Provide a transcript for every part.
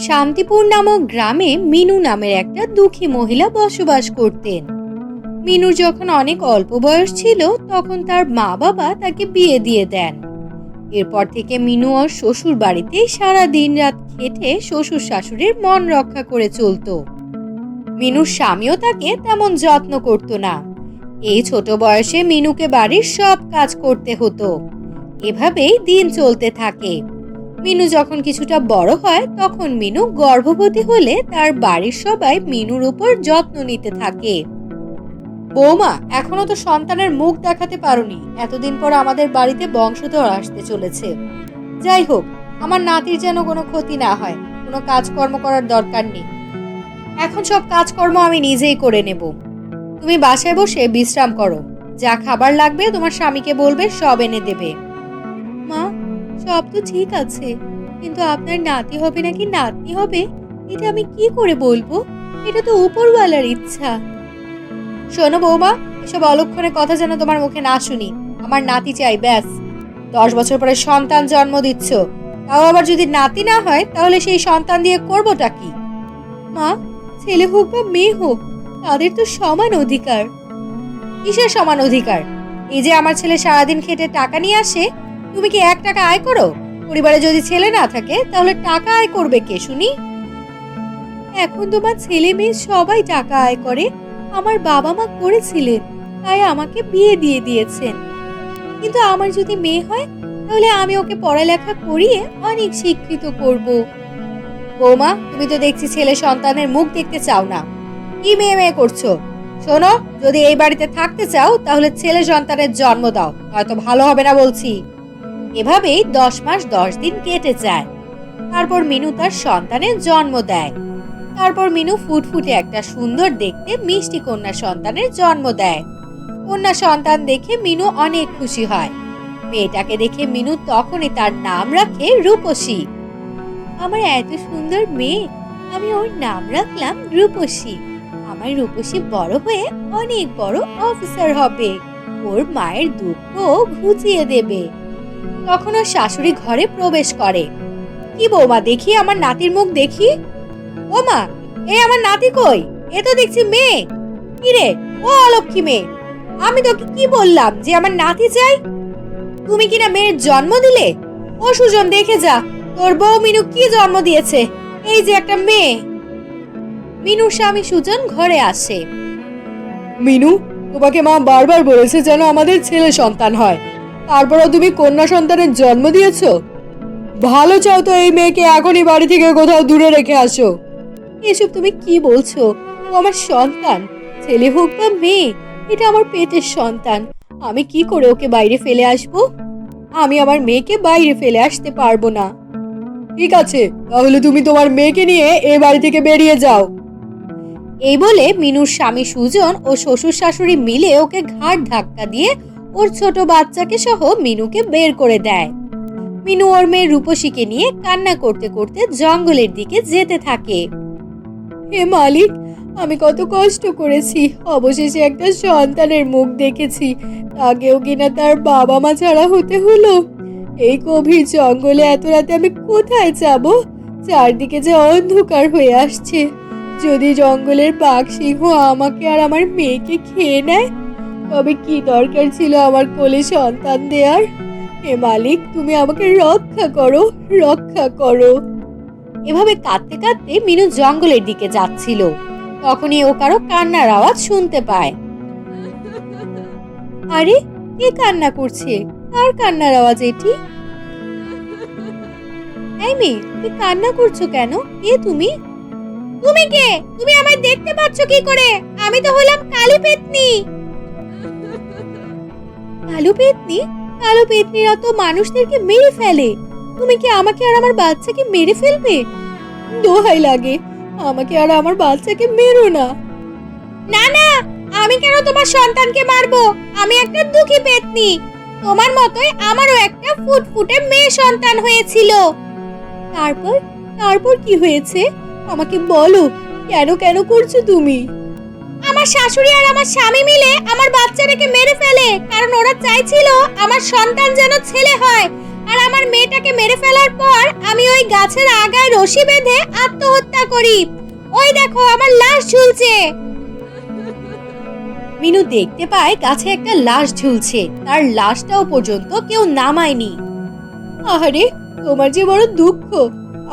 শান্তিপুর নামক গ্রামে মিনু নামের একটা দুঃখী মহিলা বসবাস করতেন। মিনুর যখন অনেক অল্প বয়স ছিল, তখন তার মা বাবা তাকে বিয়ে দিয়ে দেন। এরপর থেকে মিনু ওর শ্বশুর বাড়িতে সারা দিন রাত খেটে শ্বশুর শাশুড়ির মন রক্ষা করে চলতো। মিনুর স্বামীও তাকে তেমন যত্ন করত না। এই ছোট বয়সে মিনুকে বাড়ির সব কাজ করতে হতো। এভাবেই দিন চলতে থাকে। মিনু যখন কিছুটা বড় হয়, তখন মিনু গর্ভবতী হলে তার বাড়ির সবাই মিনুর উপর যত্ন নিতে থাকে। বৌমা, এখনও তো সন্তানের মুখ দেখাতে পারোনি। এতদিন পর আমাদের বাড়িতে বংশধর আসতে চলেছে। যাই হোক, আমার নাতির যেন কোনো ক্ষতি না হয়। কোনো কাজকর্ম করার দরকার নেই। এখন সব কাজকর্ম আমি নিজেই করে নেব। তুমি বাসায় বসে বিশ্রাম করো। যা খাবার লাগবে তোমার স্বামীকে বলবে, সব এনে দেবে। সব তো ঠিক আছে। কিন্তু আপনার নাতি হবে নাকি নাতনি হবে, এটা আমি কি করে বলব? এটা তো উপরওয়ালার ইচ্ছা। শোনো বৌমা, এসব অলক্ষণে কথা যেন তোমার মুখে না শুনি। আমার নাতি চাই, ব্যাস। দশ বছর পরে সন্তান জন্ম দিচ্ছ। তাও আবার যদি নাতি না হয়, তাহলে সেই সন্তান দিয়ে করবোটা কি? মা, ছেলে হোক বা মেয়ে হোক, তাদের তো সমান অধিকার। কিসের সমান অধিকার? এই যে আমার ছেলে সারাদিন খেটে টাকা নিয়ে আসে তুমি কি এক টাকা আয় করো? পরিবারে যদি ছেলে না থাকে, তাহলে টাকা আয় করবে কে, শুনি? এখন তোমার ছেলে মেয়ে সবাই টাকা আয় করে। আমার বাবা মা করেছিলেন, তাই আমাকে বিয়ে দিয়ে দিয়েছেন। কিন্তু আমার যদি মেয়ে হয়, তাহলে আমি ওকে পড়ালেখা করিয়ে অনেক শিক্ষিত করব। বৌমা, তুমি তো দেখছি ছেলে সন্তানের মুখ দেখতে চাও না। কি মেয়ে মেয়ে করছ? শোনো, যদি এই বাড়িতে থাকতে চাও, তাহলে ছেলে সন্তানের জন্ম দাও, নয়তো ভালো হবে না বলছি। এভাবেই দশ মাস দশ দিন কেটে যায়। তারপর মিনু তার সন্তানের জন্ম দেয়। তারপর মিনু ফুটফুটে একটা সুন্দর দেখতে মিষ্টি কন্যা সন্তানের জন্ম দেয়। কন্যা সন্তান দেখে মিনু অনেক খুশি হয়। মেয়েটাকে দেখে মিনু তখনই তার নাম রাখে রূপসী। আমার এত সুন্দর মেয়ে, আমি ওর নাম রাখলাম রূপসী। আমার রূপসী বড় হয়ে অনেক বড় অফিসার হবে। ওর মায়ের দুঃখ ঘুচিয়ে দেবে। তখন ওর শাশুড়ি ঘরে প্রবেশ করে। কি বৌমা, দেখি আমার নাতির মুখ দেখি? ও মা এ আমার নাতি কই? এ তো দেখছি মেয়ে। কি রে ও অলক্ষী মেয়ে। আমি তোকে কি বললাম যে আমার নাতি চাই? তুমি কিনা মেয়ের জন্ম দিলে? ও সুজন, দেখে যা, তোর বউ মিনু কি জন্ম দিয়েছে? এই যে একটা মেয়ে। মিনুর স্বামী সুজন ঘরে আসে। মিনু, তোমাকে মা বারবার বলেছে যেন আমাদের ছেলে সন্তান হয়। তারপরও তুমি কন্যা সন্তানের জন্ম দিয়েছ? ভালো চাও তো এই মেয়েকে এখনই বাড়ি থেকে কোথাও দূরে রেখে আসো। এসব তুমি কি বলছো? ও আমার সন্তান। ছেলে হোক বা মেয়ে, এটা আমার পেটের সন্তান। আমি কি করে ওকে বাইরে ফেলে আসব? আমি আমার মেয়েকে বাইরে ফেলে আসতে পারব না। ঠিক আছে, তাহলে তুমি তোমার মেয়েকে নিয়ে এ বাড়ি থেকে বেরিয়ে যাও। এই বলে মিনুর স্বামী সুজন ও শ্বশুর শাশুড়ি মিলে ওকে ঘাট ধাক্কা দিয়ে ওর ছোট বাচ্চাকে সহ মিনুকে বের করে দেয়। মিনু ওর মেয়ে রূপসীকে নিয়ে কান্না করতে করতে জঙ্গলের দিকে যেতে থাকে। হে মালিক, আমি কত কষ্ট করেছি। অবশেষে একটা সন্তানের মুখ দেখেছি। তাকেও কিনা তার বাবা মা ছাড়া হতে হলো? এই গভীর জঙ্গলে এত রাতে আমি কোথায় যাব? চারদিকে যে অন্ধকার হয়ে আসছে। যদি জঙ্গলের বাঘ সিংহ আমাকে আর আমার মেয়েকে খেয়ে নেয় তবে কি দরকার ছিল আমার কোলে সন্তান দেয়ার? হে মালিক, তুমি আমাকে রক্ষা করো রক্ষা করো। এভাবে কাঁদতে কাঁদতে মিনু জঙ্গলের দিকে যাচ্ছিল। তখনই ও কারও কান্নার আওয়াজ শুনতে পায়। আরে, কে কান্না করছে? কার কান্নার আওয়াজ এটি? এই মেয়ে, তুমি কান্না করছ কেন? কে তুমি? তুমি কে? তুমি আমায় দেখতে পাচ্ছ কি করে? আমি তো হলাম কালী পেতনি। কালো পেতনি? কালো পেতনিরা তো মানুষদেরকে মেরে ফেলে। তুমি কি আমাকে আর আমার বাচ্চাকে মেরে ফেলবে? দোহাই লাগে, আমাকে আর আমার বাচ্চাকে মেরো না। না না, আমি কেন তোমার সন্তানকে মারবো? আমি একটা দুঃখী পেতনি। তোমার মতোই আমারও একটা ফুটফুটে মেয়ে সন্তান হয়েছিল। তারপর তারপর কি হয়েছে? আমাকে বলো, কেন কেন করছ তুমি? আমার শাশুড়ি আর আমার স্বামী মিলে আমার বাচ্চাটাকে মেরে ফেলে, কারণ ওরা চাইছিল আমার সন্তান যেন ছেলে হয়। আর আমার মেয়েটাকে মেরে ফেলার পর আমি ওই গাছের আগায় রশি বেঁধে আত্মহত্যা করি। ওই দেখো, আমার লাশ ঝুলছে। মিনু দেখতে পায় গাছে একটা লাশ ঝুলছে। তার লাশটাও পর্যন্ত কেউ নামায়নি। আহারে, তোমার যে বড় দুঃখ।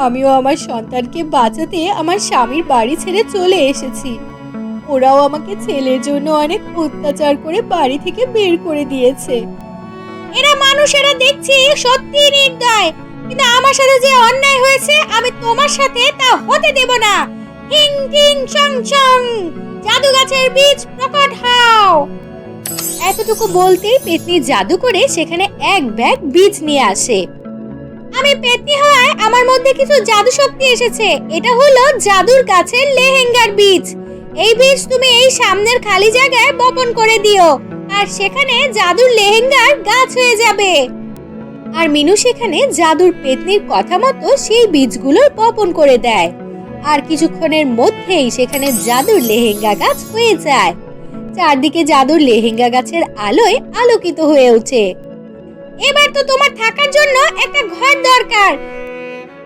আমিও আমার সন্তানকে বাঁচাতে আমার স্বামীর বাড়ি ছেড়ে চলে এসেছি। ওরাও আমাকে ছেলের জন্য অনেক অত্যাচার করে বাড়ি থেকে বের করে দিয়েছে। এরা মানুষেরা দেখছি সত্যি নির্দয়। কিন্তু আমার সাথে যে অন্যায় হয়েছে, আমি তোমার সাথে তা হতে দেব না। টিং টিং, চং চং, জাদু গাছের বীজ প্রকট হও। এতটুকু বলতেই পেতনি জাদু করে সেখানে এক ব্যাগ বীজ নিয়ে আসে। আমি পেতনি হওয়ায় আমার মধ্যে কিছু জাদু শক্তি এসেছে। এটা হলো জাদুর গাছের লেহেঙ্গার বীজ। এই বীজ তুমি এই সামনের খালি জায়গায় বপন করে দিও, আর সেখানে জাদুর লেহেঙ্গার গাছ হয়ে যাবে। আর মিনু সেখানে জাদুর পেতনির কথা মতো সেই বীজগুলো বপন করে দেয়। আর কিছুক্ষণের মধ্যেই সেখানে জাদুর লেহেঙ্গা গাছ হয়ে যায়। চারদিকে জাদুর লেহেঙ্গা গাছের আলোয় আলোকিত হয়ে ওঠে। এবার তো তোমার থাকার জন্য একটা ঘর দরকার।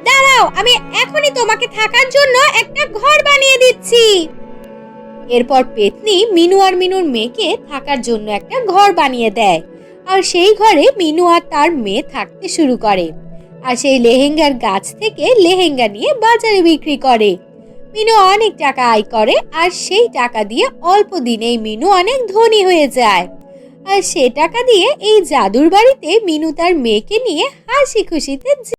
দাঁড়াও, আমি এখনই তোমাকে থাকার জন্য একটা ঘর বানিয়ে দিচ্ছি। এরপর পেতনি মিনু আর মিনুর মেয়েকে থাকার জন্য একটা ঘর বানিয়ে দেয়। আর সেই ঘরে মিনু আর তার মেয়ে থাকতে শুরু করে। আর সেই লেহেঙ্গার গাছ থেকে লেহেঙ্গা নিয়ে বাজারে বিক্রি করে। মিনু অনেক টাকা আয় করে আর সেই টাকা দিয়ে অল্প দিনেই মিনু অনেক ধনী হয়ে যায়। আর সে টাকা দিয়ে এই জাদুর বাড়িতে মিনু তার মেয়েকে নিয়ে হাসি খুশিতে